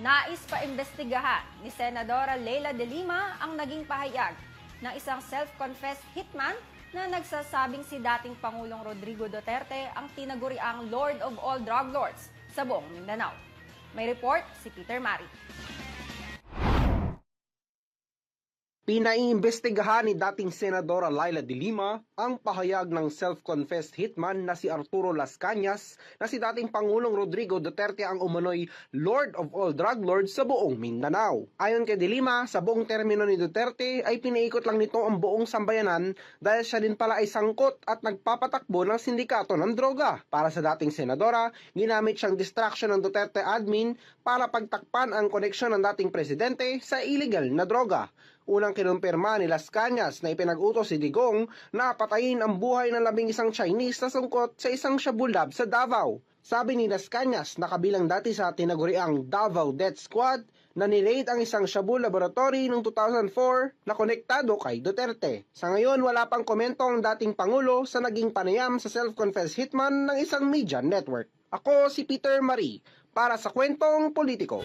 Nais pa imbestigahan ni Senadora Leila de Lima ang naging pahayag ng isang self-confessed hitman na nagsasabing si dating Pangulong Rodrigo Duterte ang tinaguriang Lord of all Drug Lords sa buong Mindanao. May report si Peter Mari. Pinaiimbestigahan ni dating Senadora Laila de Lima ang pahayag ng self-confessed hitman na si Arturo Las Cañas na si dating Pangulong Rodrigo Duterte ang umano'y Lord of all drug lords sa buong Mindanao. Ayon kay de Lima, sa buong termino ni Duterte ay pinaikot lang nito ang buong sambayanan dahil siya din pala ay sangkot at nagpapatakbo ng sindikato ng droga. Para sa dating senadora, ginamit siyang distraction ng Duterte admin para pagtakpan ang koneksyon ng dating presidente sa illegal na droga. Unang kinumpirma ni Las Cañas na ipinag-utos si Digong na patayin ang buhay ng labing isang Chinese na sungkot sa isang shabu lab sa Davao. Sabi ni Las Cañas na kabilang dati sa tinaguriang Davao Death Squad na niraid ang isang shabu laboratory noong 2004 na konektado kay Duterte. Sa ngayon, wala pang komento ang dating Pangulo sa naging panayam sa self-confessed hitman ng isang media network. Ako si Peter Marie para sa Kwentong Politiko.